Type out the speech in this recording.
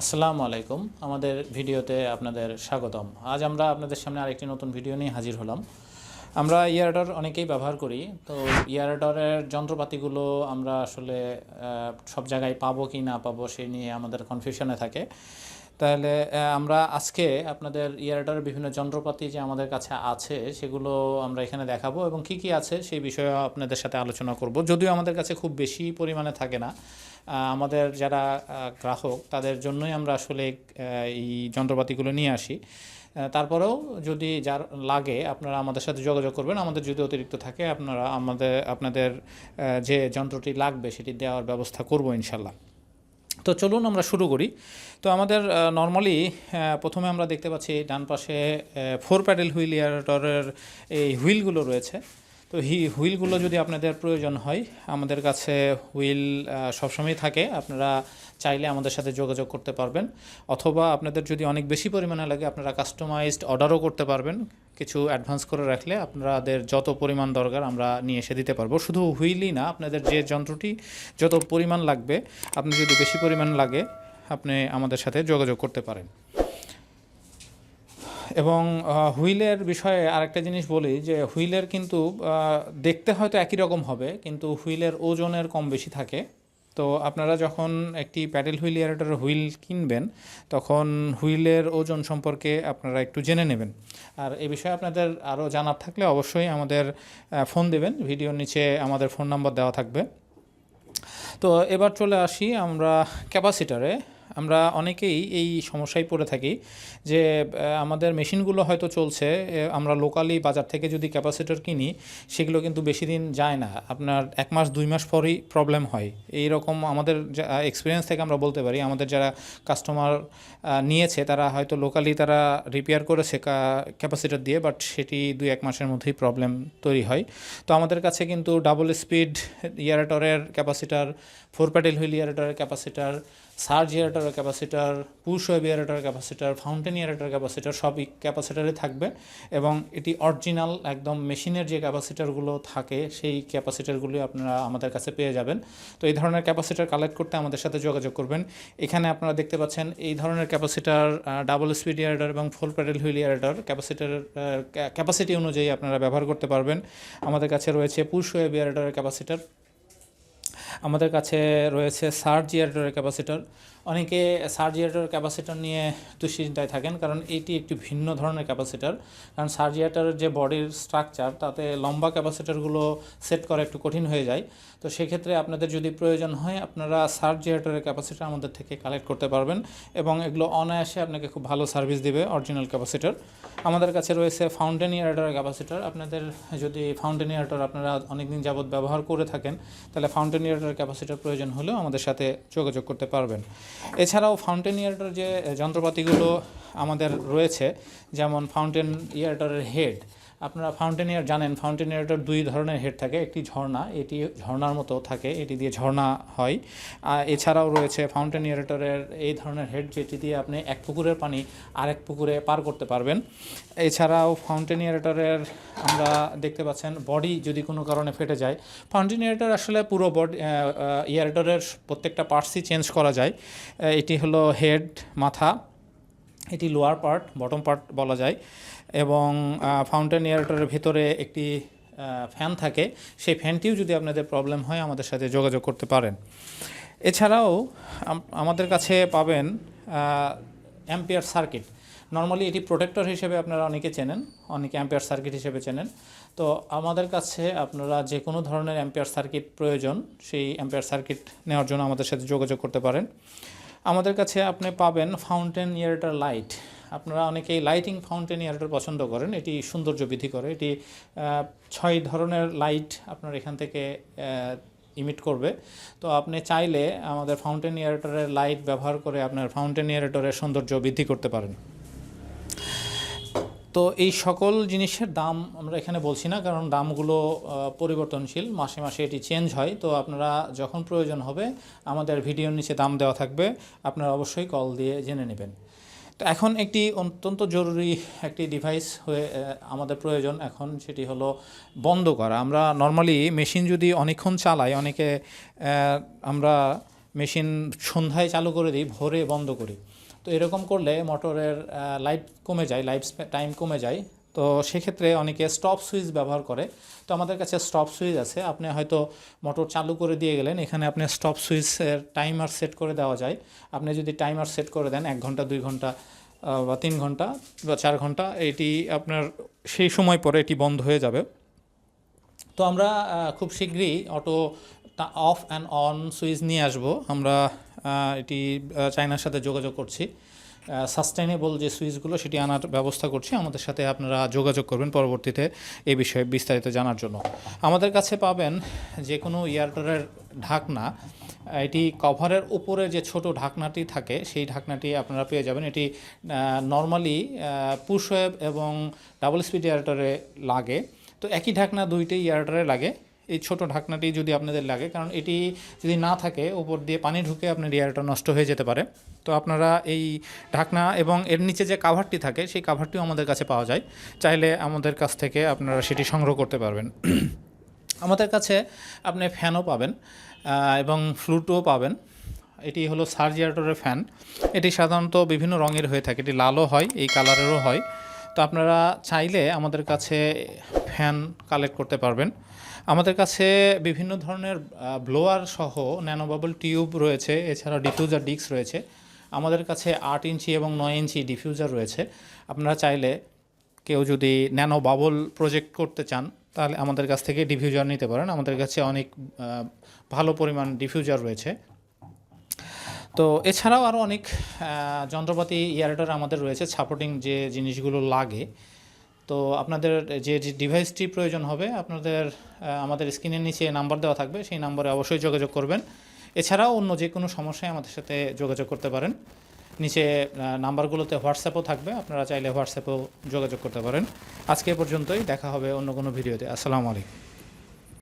আসসালামু আলাইকুম। আমাদের ভিডিওতে আপনাদের স্বাগতম। আজ আমরা আপনাদের সামনে আরেকটি নতুন ভিডিও নিয়ে হাজির হলাম। আমরা ইয়ারডর অনেকেই ব্যবহার করি। তো ইয়ারডরের যন্ত্রপাতিগুলো আমরা আসলে সব জায়গায় পাবো কি না পাবো সেই নিয়ে আমাদের কনফিউশনে থাকে। তাহলে আমরা আজকে আপনাদের ইয়ারডরের বিভিন্ন যন্ত্রপাতি যে আমাদের কাছে আছে, সেগুলো আমরা এখানে দেখাবো এবং কি কি আছে সেই বিষয়ে আপনাদের সাথে আলোচনা করব। যদিও আমাদের কাছে খুব বেশি পরিমাণে থাকে না। আমাদের যারা গ্রাহক, তাদের জন্যই আমরা আসলে এই যন্ত্রপাতিগুলো নিয়ে আসি। তারপরেও যদি যার লাগে, আপনারা আমাদের সাথে যোগাযোগ করবেন। আমাদের যদি অতিরিক্ত থাকে, আপনারা আমাদের, আপনাদের যে যন্ত্রটি লাগবে, সেটি দেওয়ার ব্যবস্থা করব ইনশাল্লাহ। তো চলুন আমরা শুরু করি। তো আমাদের নর্মালি প্রথমে আমরা দেখতে পাচ্ছি, ডান পাশে ফোর প্যাডেল হুইল ইয়ারটরের এই হুইলগুলো রয়েছে। তো হি, হুইলগুলো যদি আপনাদের প্রয়োজন হয়, আমাদের কাছে হুইল সবসময় থাকে। আপনারা চাইলে আমাদের সাথে যোগাযোগ করতে পারবেন। অথবা আপনাদের যদি অনেক বেশি পরিমাণে লাগে, আপনারা কাস্টমাইজড অর্ডারও করতে পারবেন। কিছু অ্যাডভান্স করে রাখলে আপনাদের যত পরিমাণ দরকার আমরা নিয়ে এসে দিতে পারব। শুধু হুইলই না, আপনাদের যে যন্ত্রটি যত পরিমাণ লাগবে, আপনি যদি বেশি পরিমাণ লাগে, আপনি আমাদের সাথে যোগাযোগ করতে পারেন। এবং হুইলের বিষয়ে আরেকটা জিনিস বলি যে হুইলের কিন্তু দেখতে হয়তো একই রকম হবে, কিন্তু হুইলের ওজনের কম বেশি থাকে। তো আপনারা যখন একটি প্যাডেল হুইল এয়ারেটরের হুইল কিনবেন, তখন হুইলের ওজন সম্পর্কে আপনারা একটু জেনে নেবেন। আর এ বিষয়ে আপনাদের আরও জানার থাকলে অবশ্যই আমাদের ফোন দেবেন। ভিডিওর নিচে আমাদের ফোন নাম্বার দেওয়া থাকবে। তো এবার চলে আসি আমরা ক্যাপাসিটারে। আমরা অনেকেই এই সমস্যায় পড়ে থাকি যে আমাদের মেশিনগুলো হয়তো চলছে আমরা লোকালি বাজার থেকে যদি ক্যাপাসিটর কিনি, সেগুলো কিন্তু বেশি দিন যায় না। আপনার এক মাস, দুই মাস পরই প্রবলেম হয়। এই রকম আমাদের এক্সপিরিয়েন্স থেকে আমরা বলতে পারি, আমাদের যারা কাস্টমার নিয়েছে, তারা হয়তো লোকালি তারা রিপেয়ার করেছে ক্যাপাসিটর দিয়ে বাট সেটি দুই, এক মাসের মধ্যেই প্রবলেম তৈরি হয়। তো আমাদের কাছে কিন্তু ডাবল স্পিড ইয়ারেটরের ক্যাপাসিটার ফোর প্যাডেল হুইল ইয়ারেটরের ক্যাপাসিটার সার্জ ইয়ারেটরের ক্যাপাসিটার, পুশ ওয়েব ইয়ারেটরের ক্যাপাসিটার, ফাউন্টেন ইয়ারেটরের ক্যাপাসিটার সবই ক্যাপাসিটারে থাকবে এবং এটি অরিজিনাল একদম মেশিনের যে ক্যাপাসিটারগুলো থাকে সেই ক্যাপাসিটারগুলি আপনারা আমাদের কাছে পেয়ে যাবেন। তো এই ধরনের ক্যাপাসিটার কালেক্ট করতে আমাদের সাথে যোগাযোগ করবেন। এখানে আপনারা দেখতে পাচ্ছেন এই ধরনের ক্যাপাসিটার ডাবল স্পিড ইয়ারেটর এবং four paddle wheel aerator capacitor capacity অনুযায়ী আপনারা ব্যবহার করতে পারবেন। আমাদের কাছে রয়েছে পুশ ওয়েব ইয়ারেটরের ক্যাপাসিটার। আমাদের কাছে রয়েছে সার্জ ইয়ারেটরের ক্যাপাসিটর। অনেকে সার্জ ইয়ারেটর ক্যাপাসিটর নিয়ে দুশ্চিন্তায় থাকেন, কারণ এটি একটি ভিন্ন ধরনের ক্যাপাসিটার। কারণ সার্জ ইয়ারেটরের যে বডির স্ট্রাকচার তাতে লম্বা ক্যাপাসিটরগুলো সেট করা একটু কঠিন হয়ে যায়। তো সেক্ষেত্রে আপনাদের যদি প্রয়োজন হয়, আপনারা সার্জ ইয়ারেটরের ক্যাপাসিটর আমাদের থেকে কালেক্ট করতে পারবেন এবং এগুলো অনায়াসে আপনাকে খুব ভালো সার্ভিস দিবে অরিজিনাল ক্যাপাসিটর। আমাদের কাছে রয়েছে ফাউন্টেন ইয়ারেটরের ক্যাপাসিটার। আপনাদের যদি ফাউন্টেন ইয়ারেটর আপনারা অনেকদিন যাবত ব্যবহার করে থাকেন, তাহলে ফাউন্টেন ইয়ারেটর ক্যাপাসিটার প্রয়োজন হলেও আমাদের সাথে যোগাযোগ করতে পারবেন। এছাড়াও ফাউন্টেন ইয়ারেটর যে যন্ত্রপাতিগুলো আমাদের রয়েছে যেমন ফাউন্টেন ইয়ারেটরের হেড আপনারা ফাউন্টেন ইয়ার জানেন ফাউন্টেন ইয়ারেটর দুই ধরনের হেড থাকে, একটি ঝর্ণা, এটি ঝর্ণার মতো থাকে, এটি দিয়ে ঝর্ণা হয়। এছাড়াও রয়েছে ফাউন্টেন ইয়ারেটরের এই ধরনের হেড, যেটি দিয়ে আপনি এক পুকুরের পানি আরেক পুকুরে পার করতে পারবেন। এছাড়াও ফাউন্টেন ইয়ারেটরের আমরা দেখতে পাচ্ছেন বডি যদি কোনো কারণে ফেটে যায় ফাউন্টেন ইয়ারেটর আসলে পুরো বডি ইয়ারেটরের প্রত্যেকটা পার্টসই চেঞ্জ করা যায়। এটি হলো হেড মাথা এটি লোয়ার পার্ট, বটম পার্ট বলা যায়, এবং ফাউন্টেন এয়ারটারের ভেতরে একটি ফ্যান থাকে। সেই ফ্যানটিও যদি আপনাদের প্রবলেম হয়, আমাদের সাথে যোগাযোগ করতে পারেন। এছাড়াও আমাদের কাছে পাবেন অ্যাম্পিয়ার সার্কিট। নর্মালি এটি প্রোটেক্টর হিসেবে আপনারা অনেকে চেনেন, অনেকে অ্যাম্পিয়ার সার্কিট হিসেবে চেনেন। তো আমাদের কাছে আপনারা যে কোনো ধরনের অ্যাম্পিয়ার সার্কিট প্রয়োজন, সেই অ্যাম্পিয়ার সার্কিট নেওয়ার জন্য আমাদের সাথে যোগাযোগ করতে পারেন। আমাদের কাছে আপনি পাবেন ফাউন্টেন ইয়ারটার লাইট আপনারা অনেকেই লাইটিং ফাউন্টেন ইয়ারটার পছন্দ করেন। এটি সৌন্দর্য বৃদ্ধি করে। এটি ছয় ধরনের লাইট আপনার এখান থেকে ইমিট করবে। তো আপনি চাইলে আমাদের ফাউন্টেন ইয়ারেটরের লাইট ব্যবহার করে আপনার ফাউন্টেন ইয়ারেটরের সৌন্দর্য বৃদ্ধি করতে পারেন। তো এই সকল জিনিসের দাম আমরা এখানে বলছি না, কারণ দামগুলো পরিবর্তনশীল। মাসে মাসে এটি চেঞ্জ হয়। তো আপনারা যখন প্রয়োজন হবে, আমাদের ভিডিওর নিচে দাম দেওয়া থাকবে। আপনারা অবশ্যই কল দিয়ে জেনে নেবেন। তো এখন একটি অত্যন্ত জরুরি একটি ডিভাইস হয়ে আমাদের প্রয়োজন এখন, সেটি হলো বন্ধ করা। আমরা নর্মালি মেশিন যদি অনেকক্ষণ চালাই, অনেকে আমরা মেশিন সন্ধ্যায় চালু করে দিই, ভোরে বন্ধ করি। তো এরকম করলে মোটরের লাইফ কমে যায় লাইফ টাইম কমে যায়। তো সেক্ষেত্রে অনেকে স্টপ সুইচ ব্যবহার করে। তো আমাদের কাছে স্টপ সুইচ আছে। আপনি হয়তো মোটর চালু করে দিয়ে গেলেন, এখানে আপনি স্টপ সুইচের টাইমার সেট করে দেওয়া যায়। আপনি যদি টাইমার সেট করে দেন, এক ঘণ্টা, দুই ঘণ্টা বা তিন ঘণ্টা বা চার ঘণ্টা, এটি আপনার সেই সময় পরে এটি বন্ধ হয়ে যাবে। তো আমরা খুব শীঘ্রই auto off and on switch নিয়ে আসব। আমরা এটি চায়নার সাথে যোগাযোগ করছি। সাস্টেনেবল যে সুইচগুলো, সেটি আনার ব্যবস্থা করছি। আমাদের সাথে আপনারা যোগাযোগ করবেন পরবর্তীতে এই বিষয়ে বিস্তারিত জানার জন্য। আমাদের কাছে পাবেন যে কোনো ইয়ারটারের ঢাকনা, এটি কভারের উপরে যে ছোট ঢাকনাটি থাকে, সেই ঢাকনাটি আপনারা পেয়ে যাবেন। এটি নর্মালি পুশ ওয়েব এবং ডাবল স্পিড ইয়ারটারে লাগে। তো একই ঢাকনা দুইটি ইয়ারটারে লাগে। এই ছোট ঢাকনাটি যদি আপনাদের লাগে, কারণ এটি যদি না থাকে, উপর দিয়ে পানি ঢুকে আপনার ইয়ারটা নষ্ট হয়ে যেতে পারে। তো আপনারা এই ঢাকনা এবং এর নিচে যে কাভারটি থাকে, সেই কাভারটিও আমাদের কাছে পাওয়া যায়। চাইলে আমাদের কাছ থেকে আপনারা সেটি সংগ্রহ করতে পারবেন। আমাদের কাছে আপনি ফ্যানও পাবেন এবং ফ্লুটও পাবেন। এটি হলো সার্জিয়াটরের ফ্যান এটি সাধারণত বিভিন্ন রঙের হয়ে থাকে। এটি লালও হয়, এই কালারেরও হয়। তো আপনারা চাইলে আমাদের কাছে ফ্যান কালেক্ট করতে পারবেন। আমাদের কাছে বিভিন্ন ধরনের ব্লোয়ার সহ ন্যানোবাবল টিউব রয়েছে এছাড়া ডিফিউজার ডিস্ক রয়েছে। আমাদের কাছে আট ইঞ্চি এবং নয় ইঞ্চি ডিফিউজার রয়েছে। আপনারা চাইলে কেউ যদি ন্যানো বাবল প্রজেক্ট করতে চান, তাহলে আমাদের কাছ থেকে ডিফিউজার নিতে পারেন। আমাদের কাছে অনেক ভালো পরিমাণ ডিফিউজার রয়েছে। তো এছাড়াও আরও অনেক যন্ত্রপাতি ইয়ারেটার আমাদের রয়েছে সাপোর্টিং যে জিনিসগুলো লাগে। তো আপনাদের যে ডিভাইসটি প্রয়োজন হবে, আপনাদের আমাদের স্ক্রিনের নিচে নাম্বার দেওয়া থাকবে, সেই নাম্বারে অবশ্যই যোগাযোগ করবেন। এছাড়াও অন্য যে কোনো সমস্যায় আমাদের সাথে যোগাযোগ করতে পারেন। নিচে নাম্বারগুলোতে হোয়াটসঅ্যাপও থাকবে, আপনারা চাইলে হোয়াটসঅ্যাপেও যোগাযোগ করতে পারেন। আজকে পর্যন্তই, দেখা হবে অন্য কোনো ভিডিওতে আসসালামু আলাইকুম।